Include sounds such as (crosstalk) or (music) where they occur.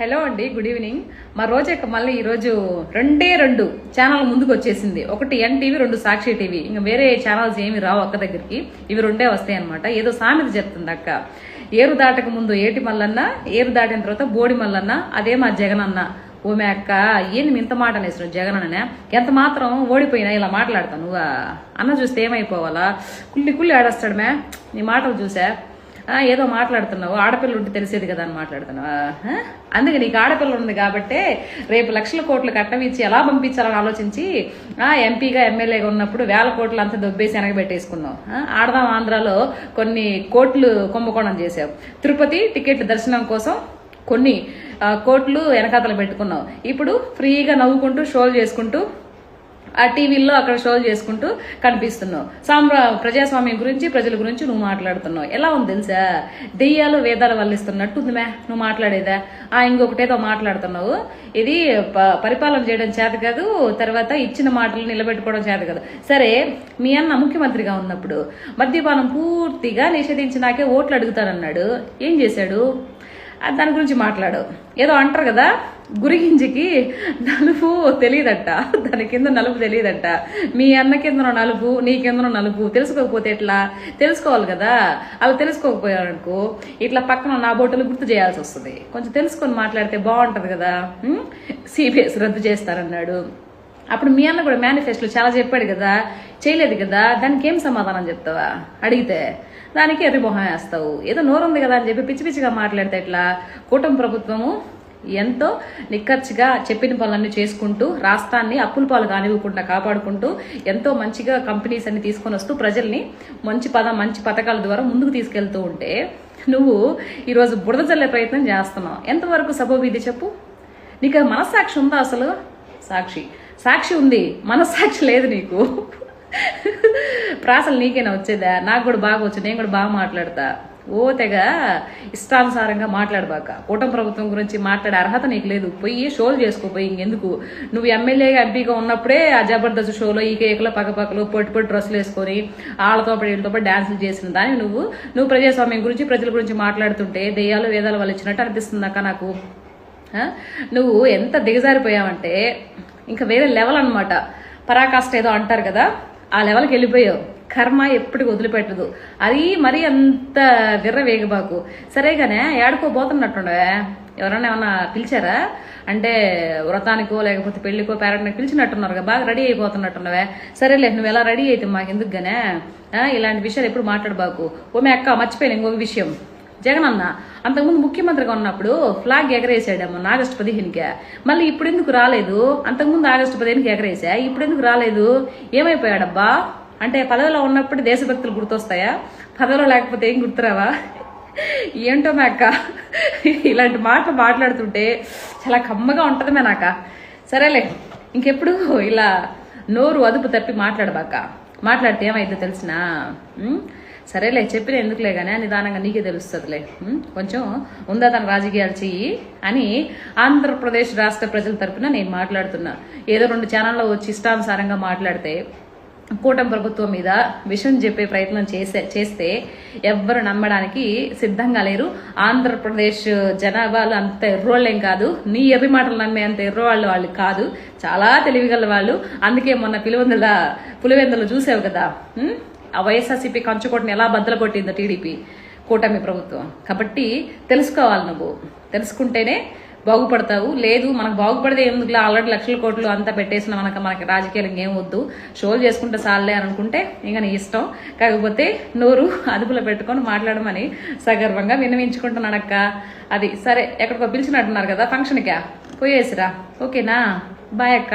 Hello అండి good evening. మా రోజక్క మళ్ళీ ఈరోజు రెండే రెండు ఛానల్ ముందుకు వచ్చేసింది. ఒకటి ఎన్టీవీ రెండు సాక్షి టీవీ. ఇంకా వేరే ఛానల్స్ ఏమి రావు అక్క దగ్గరికి. ఇవి రెండే వస్తాయి అనమాట ఏదో సామెత చెప్తుంది అక్క. ఏరు దాటక ముందు ఏటి మల్లన్న ఏరు దాటిన తర్వాత బోడి మల్లన్న అదే మా జగనన్న. ఓమె అక్క ఏంది ఇంత మాట అనేసిన జగన్ అనే ఎంత మాత్రం ఓడిపోయినా ఇలా మాట్లాడతాను నువ్వు? అన్న చూస్తే ఏమైపోవాలా? కుళ్ళి కుళ్ళి ఆడేస్తాడు మే. నీ మాటలు చూసా? ఏదో మాట్లాడుతున్నావు. ఆడపిల్ల ఉంటే తెలిసేది కదా అని మాట్లాడుతున్నావు. అందుకే నీకు ఆడపిల్ల ఉంది కాబట్టే రేపు లక్షల కోట్లు కట్టం ఇచ్చి ఎలా పంపించాలని ఆలోచించి ఎంపీగా ఎమ్మెల్యేగా ఉన్నప్పుడు వేల కోట్లు అంతా దొబ్బేసి వెనకబెట్టేసుకున్నావు ఆడదాం ఆంధ్రాలో కొన్ని కోట్లు కుంభకోణం చేసావు తిరుపతి టికెట్ దర్శనం కోసం కొన్ని కోట్లు వెనకాతలు పెట్టుకున్నావు. ఇప్పుడు ఫ్రీగా నవ్వుకుంటూ షోలు చేసుకుంటూ ఆ టీవీల్లో అక్కడ షోలు చేసుకుంటూ కనిపిస్తున్నావు. సామ్రా ప్రజాస్వామ్యం గురించి ప్రజల గురించి నువ్వు మాట్లాడుతున్నావు. ఎలా ఉంది తెలుసా? దెయ్యాలు వేదాలు వల్లిస్తున్నట్టు ఉంది మే నువ్వు మాట్లాడేదా? ఆ ఇంకొకటేదో మాట్లాడుతున్నావు. ఇది ప- పరిపాలన చేయడం చేత కాదు తర్వాత ఇచ్చిన మాటలు నిలబెట్టుకోవడం చేత కాదు. సరే మీ అన్న ముఖ్యమంత్రిగా ఉన్నప్పుడు మద్యపానం పూర్తిగా నిషేధించినాకే ఓట్లు అడుగుతానన్నాడు. ఏం చేశాడు? దాని గురించి మాట్లాడు. ఏదో అంటారు కదా గురిగింజకి నలుపు తెలియదట. దాని కింద నలుపు తెలియదట. మీ అన్న కింద నలుపు నీ కింద నలుపు తెలుసుకోకపోతే ఎట్లా? తెలుసుకోవాలి కదా. అలా తెలుసుకోకపోయారనుకో ఇట్లా పక్కన నా బోటలు గుర్తు చేయాల్సి వస్తుంది. కొంచెం తెలుసుకొని మాట్లాడితే బాగుంటది కదా. సిబిఎస్ రద్దు చేస్తారన్నాడు. అప్పుడు మీ అన్న కూడా మేనిఫెస్టోలో చాలా చెప్పాడు కదా చేయలేదు కదా దానికి ఏం సమాధానం చెప్తావా? అడిగితే దానికి ఎర్రిమొహం వేస్తావు. ఏదో నోరుంది కదా అని చెప్పి పిచ్చి పిచ్చిగా మాట్లాడితే ఎట్లా? కూటమి ప్రభుత్వము ఎంతో నిక్కచ్చిగా చెప్పిన పనులన్నీ చేసుకుంటూ రాష్ట్రాన్ని అప్పుల పాలు కానివ్వకుండా కాపాడుకుంటూ ఎంతో మంచిగా కంపెనీస్ అన్ని తీసుకొని వస్తూ ప్రజల్ని మంచి పద మంచి పథకాల ద్వారా ముందుకు తీసుకెళ్తూ ఉంటే నువ్వు ఈరోజు బురద చల్లే ప్రయత్నం చేస్తున్నావు. ఎంతవరకు సబబు ఇది చెప్పు? నీకు మనస్సాక్షి ఉందా అసలు? సాక్షి. సాక్షి ఉంది. మనస్సాక్షి లేదు నీకు. ప్రాసలు నీకేనా వచ్చేదా? నాకు కూడా బాగా వచ్చు నేను కూడా బాగా మాట్లాడతా. ఓ తెగ ఇష్టానుసారంగా మాట్లాడబాక. కూటమి ప్రభుత్వం గురించి మాట్లాడే అర్హత నీకు లేదు. పోయి షోలు చేసుకోపోయి ఇంకెందుకు? నువ్వు ఎమ్మెల్యేగా ఎంపీగా ఉన్నప్పుడే ఆ జబర్దస్త్ షోలో ఈ కేకులో పక్కపక్కలు పొట్టి పొట్టి డ్రెస్సులు వేసుకొని వాళ్ళతో పాటు వీళ్ళతో పాటు డాన్సులు చేసిన దాన్ని నువ్వు నువ్వు ప్రజాస్వామ్యం గురించి ప్రజల గురించి మాట్లాడుతుంటే దెయ్యాలు వేదాలు వాళ్ళు ఇచ్చినట్టు అనిపిస్తుంది అక్క నాకు. నువ్వు ఎంత దిగజారిపోయావంటే ఇంకా వేరే లెవెల్ అనమాట పరాకాష్ట ఏదో అంటారు కదా ఆ లెవెల్కి వెళ్ళిపోయావు. కర్మ ఎప్పటికి వదిలిపెట్టదు. అది మరీ అంత విర్ర వేగబాకు. సరేగానే ఏడుకోబోతున్నట్టుండవే ఎవరన్నా ఏమన్నా పిలిచారా? అంటే వ్రతానికో లేకపోతే పెళ్ళికో పేరెంట్ని పిలిచినట్టున్నారు కదా బాగా రెడీ అయిపోతున్నట్టున్నవే. సరేలే నువ్వు ఎలా రెడీ అయితే మాకు ఎందుకు గానే? ఇలాంటి విషయాలు ఎప్పుడు మాట్లాడబాకు. ఓమె అక్క మర్చిపోయాను ఇంకొక విషయం. జగన్ అన్న అంతకుముందు ముఖ్యమంత్రిగా ఉన్నప్పుడు ఫ్లాగ్ ఎగరేసాడేమో ఆగస్టు పదిహేనుకే. మళ్ళీ ఇప్పుడు ఎందుకు రాలేదు? అంతకుముందు ఆగస్టు పదిహేనుకి ఎగరేసా ఇప్పుడు ఎందుకు రాలేదు? ఏమైపోయాడబ్బా? అంటే పదవిలో ఉన్నప్పుడు దేశభక్తులు గుర్తొస్తాయా? పదవిలో లేకపోతే ఏం గుర్తురావా? ఏంటో మా అక్క ఇలాంటి మాటలు మాట్లాడుతుంటే చాలా కమ్మగా ఉంటుంది మేనాక. సరేలే ఇంకెప్పుడు ఇలా నోరు అదుపు తప్పి మాట్లాడబాక. మాట్లాడితే ఏమైతే తెలిసినా? సరేలే చెప్పిన ఎందుకులే కానీ నిదానంగా నీకే తెలుస్తుందిలే. కొంచెం ఉందా తన రాజకీయాలు చెయ్యి అని ఆంధ్రప్రదేశ్ రాష్ట్ర ప్రజల తరఫున నేను మాట్లాడుతున్నా. ఏదో రెండు ఛానల్లో వచ్చి ఇష్టానుసారంగా మాట్లాడితే కూటమి ప్రభుత్వం మీద విషయం చెప్పే ప్రయత్నం చేసే చేస్తే ఎవ్వరు నమ్మడానికి సిద్ధంగా లేరు. ఆంధ్రప్రదేశ్ జనాభాలు అంత ఎర్రోళ్ళేం కాదు. నీ ఎర్రి మాటలు నమ్మే అంత ఎర్రవాళ్ళు వాళ్ళు కాదు. చాలా తెలివిగల వాళ్ళు. అందుకే మొన్న పిలువెందుల పులివెందులు చూసావు కదా? ఆ వైఎస్ఆర్సీపీ కంచుకోటని ఎలా బద్దలు కొట్టిందో టీడీపీ కూటమి ప్రభుత్వం. కాబట్టి తెలుసుకోవాలి నువ్వు. తెలుసుకుంటేనే బాగుపడతావు? లేదు మనకు బాగుపడితే ఎందుకులే? ఆల్రెడీ లక్షల కోట్లు అంతా పెట్టేసిన మనకు మనకి రాజకీయాలు ఇంకేం వద్దు. షోలు చేసుకుంటే సాలే అని అనుకుంటే ఇంకా నీ ఇష్టం. కాకపోతే నోరు (laughs) అదుపులో పెట్టుకొని మాట్లాడమని సగర్వంగా విన్నవించుకుంటున్నాడక్క అది సరే ఎక్కడికో పిలిచినట్టున్నారు కదా ఫంక్షన్కా పోయేసిరా. ఓకేనా? బాయ్ అక్క.